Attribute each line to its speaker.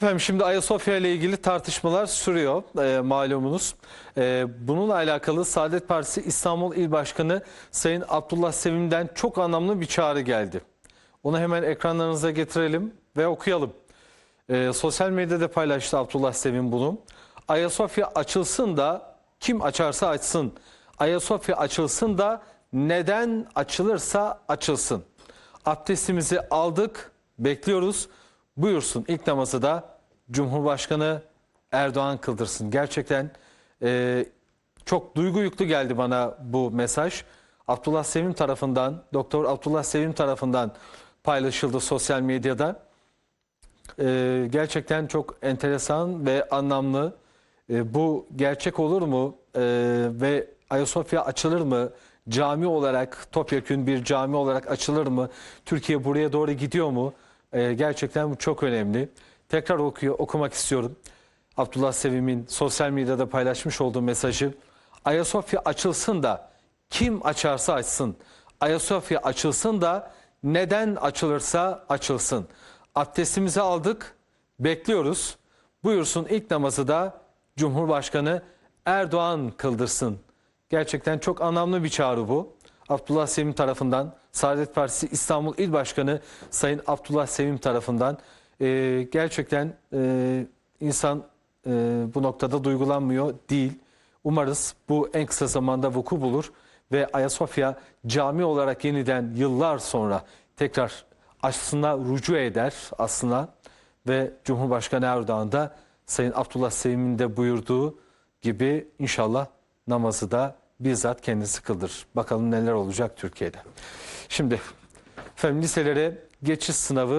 Speaker 1: Efendim şimdi Ayasofya ile ilgili tartışmalar sürüyor e, malumunuz. E, bununla alakalı Saadet Partisi İstanbul İl Başkanı Sayın Abdullah Sevim'den çok anlamlı bir çağrı geldi. Onu hemen ekranlarınıza getirelim ve okuyalım. E, sosyal medyada paylaştı Abdullah Sevim bunu. Ayasofya açılsın da kim açarsa açsın. Ayasofya açılsın da neden açılırsa açılsın. Abdestimizi aldık, bekliyoruz. Buyursun ilk namazı da Cumhurbaşkanı Erdoğan kıldırsın. Gerçekten e, çok duygu yüklü geldi bana bu mesaj. Abdullah Sevim tarafından, Doktor Abdullah Sevim tarafından paylaşıldı sosyal medyada. E, gerçekten çok enteresan ve anlamlı. E, bu gerçek olur mu E, ve Ayasofya açılır mı? Cami olarak, topyekün bir cami olarak açılır mı? Türkiye buraya doğru gidiyor mu? E, gerçekten bu çok önemli. Tekrar okuyor, okumak istiyorum. Abdullah Sevim'in sosyal medyada paylaşmış olduğu mesajı. Ayasofya açılsın da kim açarsa açsın. Ayasofya açılsın da neden açılırsa açılsın. Abdestimizi aldık, bekliyoruz. Buyursun ilk namazı da Cumhurbaşkanı Erdoğan kıldırsın. Gerçekten çok anlamlı bir çağrı bu. Abdullah Sevim tarafından, Saadet Partisi İstanbul İl Başkanı Sayın Abdullah Sevim tarafından Ee, gerçekten e, insan e, bu noktada duygulanmıyor değil. Umarız bu en kısa zamanda vuku bulur ve Ayasofya cami olarak yeniden yıllar sonra tekrar aslında rücu eder aslında ve Cumhurbaşkanı Erdoğan da Sayın Abdullah Sevim'in de buyurduğu gibi inşallah namazı da bizzat kendisi kıldır. Bakalım neler olacak Türkiye'de. Şimdi efendim liselere geçiş sınavı